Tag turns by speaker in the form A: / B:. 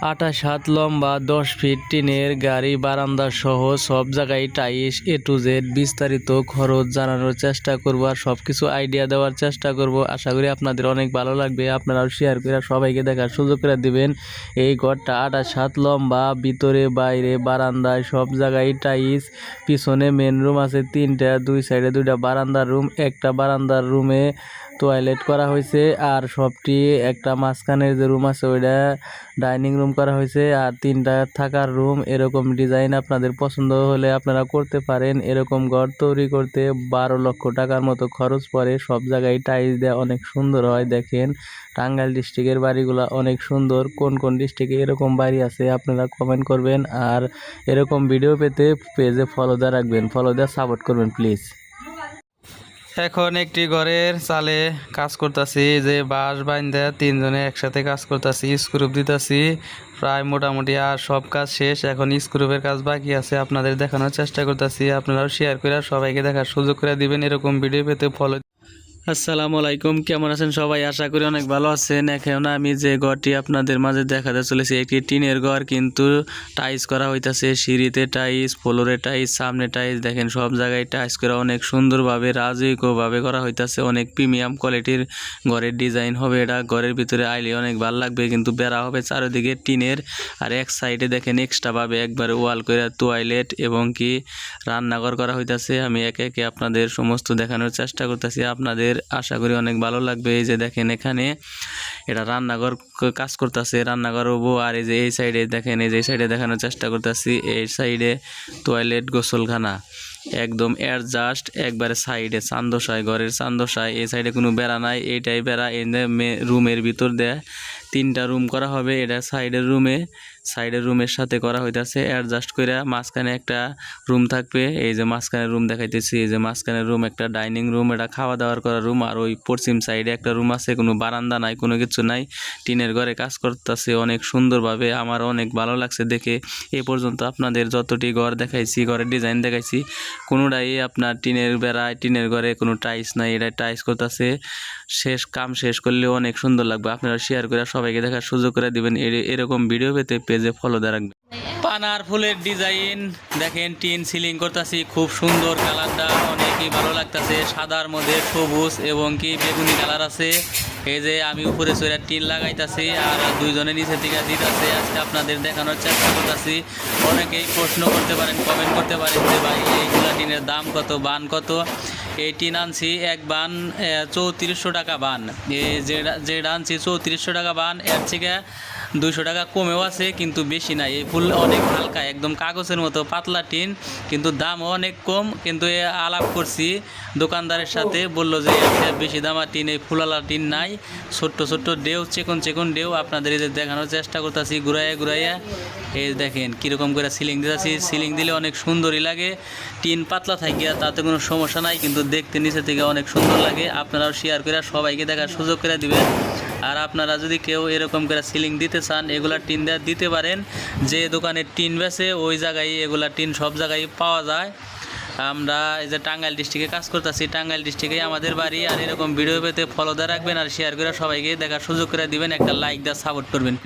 A: আঠাশ হাত লম্বা, দশ ফিট টিনের গাড়ি, বারান্দা সহ সব জায়গায় টাইস, এ টু জেড বিস্তারিত খরচ জানানোর চেষ্টা করব আর সব কিছু আইডিয়া দেওয়ার চেষ্টা করব। আশা করি আপনাদের অনেক ভালো লাগবে। আপনারাও শেয়ার করে সবাইকে দেখার সুযোগ করে দিবেন। এই ঘরটা আঠাশ হাত লম্বা, ভিতরে, বাইরে, বারান্দায় সব জায়গায় টাইস, পিছনে মেন রুম আছে তিনটা, দুই সাইডে দুইটা বারান্দার রুম একটা বারান্দার রুমে টয়লেট করা হয়েছে আর সবটি একটা মাঝখানের যে রুম আছে ওইটা ডাইনিং রুম করা হয়েছে আর তিনটা থাকার রুম এরকম ডিজাইন আপনাদের পছন্দ হলে আপনারা করতে পারেন। এরকম ঘর তৈরি করতে বারো লক্ষ টাকার মতো খরচ পড়ে। সব জায়গায় টাইলস দেওয়া অনেক সুন্দর হয়, দেখেন। টাঙ্গাইল ডিস্ট্রিক্টের বাড়িগুলো অনেক সুন্দর। কোন কোন ডিস্ট্রিক্টে এরকম বাড়ি আছে আপনারা কমেন্ট করবেন। আর এরকম ভিডিও পেতে পেজে ফলো দেওয়া রাখবেন। ফলো দেওয়া সাপোর্ট করবেন প্লিজ এখন একটি ঘরের চালে কাজ করতেছি, যে বাঁশ বাইন্দা তিনজনে একসাথে কাজ করতেছি স্ক্রুপ দিতেছি। প্রায় মোটামুটি আর সব কাজ শেষ, এখন স্ক্রুপের কাজ বাকি আছে, আপনাদের দেখানোর চেষ্টা করতেছি। আপনারাও শেয়ার করে সবাইকে দেখার সুযোগ করে দিবেন, এরকম ভিডিও পেতে ফলো আসসালামু আলাইকুম, কেমন আছেন সবাই? আশা করি অনেক ভালো আছেন। এখন আমি যে ঘরটি আপনাদের মাঝে দেখাতে চলেছি, একটি টিনের ঘর, কিন্তু টাইস করা হইতাছে। সিঁড়িতে টাইস ফ্লোরে টাইস সামনে টাইস দেখেন সব জায়গায় টাইস করা অনেক সুন্দরভাবে, রাজকীয়ভাবে করা হইতাছে। অনেক প্রিমিয়াম কোয়ালিটির ঘরের ডিজাইন হবে এটা। ঘরের ভিতরে আইলে অনেক ভালো লাগবে, কিন্তু বেড়া হবে চারিদিকে টিনের। আর এক সাইডে দেখেন এক্সট্রাভাবে একবারে ওয়াল করে টয়লেট এবং কি রান্নাঘর করা হইতাছে। আমি একে একে আপনাদের সমস্ত দেখানোর চেষ্টা করতেছি। আপনাদের আশা করি অনেক ভালো লাগবে। এই যে দেখেন এখানে এটা রান্নাঘর কাজ করতেছে, রান্নাঘর হব, আর এই যে এই সাইডে দেখেন, এই যে সাইডে দেখানোর চেষ্টা করতেছি, এই সাইডে টয়লেট গোসলখানা। একদম অ্যাডজাস্ট একবারে সাইডে চান্দসায়, ঘরের চান্দসায়, এই সাইডে কোনো বেড়া নাই এইটাই বেড়া এই রুমের ভিতর দেয় তিনটা রুম করা হবে। এটা সাইডের রুমে সাইডের রুমের সাথে করা হইতাছে। অ্যাডজাস্ট করে মাঝখানে একটা রুম থাকবে। এই যে মাঝখানে রুম দেখাইতেছি, এই যে মাঝখানে রুম একটা ডাইনিং রুম এটা খাওয়া দাওয়ার করা রুম আর ওই পশ্চিম সাইডে একটা রুম আছে, কোনো বারান্দা নাই, কোনো কিছু নাই। টিনের ঘরে কাজ করতেছে অনেক সুন্দরভাবে। আমার অনেক ভালো লাগছে দেখে। এ পর্যন্ত আপনাদের যতটি ঘর দেখাইছি, ঘরের ডিজাইন দেখাইছি, কোনোটাই আপনার টিনের বেড়ায় টিনের ঘরে কোনো টাইস নাই। এটা টাইস করতেছে। শেষ, কাম শেষ করলেও অনেক সুন্দর লাগবে। আপনারা শেয়ার করে সবাইকে দেখার সুযোগ করে দিবেন। এর- এরকম ভিডিও পেতে পেজে ফলো দিয়ে রাখবেন। পানার ফুলের ডিজাইন দেখেন টিন সিলিং করতেছি, খুব সুন্দর কালারটা অনেকই ভালো লাগতেছে। সাদার মধ্যে সবুজ এবং কি বেগুনি কালার আছে। এই যে আমি উপরে চড়ে টিন লাগাইতাছি আর দুইজনে নিচে থেকে দিতেছে। আজকে আপনাদের দেখানোর চেষ্টা করতেছি। অনেকেই প্রশ্ন করতে পারেন কমেন্ট করতে পারেন যে ভাই, এইগুলা টিনের দাম কত, বান কত? এই টিন আনছি এক বান চৌত্রিশশো টাকা বান। যেটা আনছি চৌত্রিশশো টাকা বান, এর থেকে দুশো টাকা কমেও আছে, কিন্তু বেশি নাই। এই ফুল অনেক হালকা, একদম কাগজের মতো, পাতলা টিন, কিন্তু দামও অনেক কম। কিন্তু এ আলাপ করছি দোকানদারের সাথে, বলল যে বেশি দামা টিন, এই ফুলালা টিন নাই। ছোট্ট ছোট্ট ডেউ চেকন চেকন ডেউ আপনাদের দেখানোর চেষ্টা করতেছি, ঘুরাইয়া ঘুরাইয়া। এই দেখেন, কীরকম করে সিলিং দিতেছি। সিলিং দিলে অনেক সুন্দরই লাগে। টিন পাতলা থাকিয়া তাতে কোনো সমস্যা নাই, কিন্তু দেখতে নিচে থেকে অনেক সুন্দর লাগে। আপনারাও শেয়ার করে সবাইকে দেখার সুযোগ করে দিবেন। আর আপনারা যদি কেউ এরকম করে সিলিং দিতে চান, এগুলা টিন দেওয়া দিতে পারেন। যে দোকানে টিন বেছে ওই জায়গায় এগুলা টিন সব জায়গায় পাওয়া যায়। আমরা এই যে টাঙ্গাইল ডিস্ট্রিক্টে কাজ করতেছি, টাঙ্গাইল ডিস্ট্রিক্টে আমাদের বাড়ি। আর এরকম ভিডিও পেতে ফলো দিয়ে রাখবেন। আর শেয়ার করে সবাইকে দেখার সুযোগ করে দিবেন। একটা লাইক দেওয়া সাপোর্ট করবেন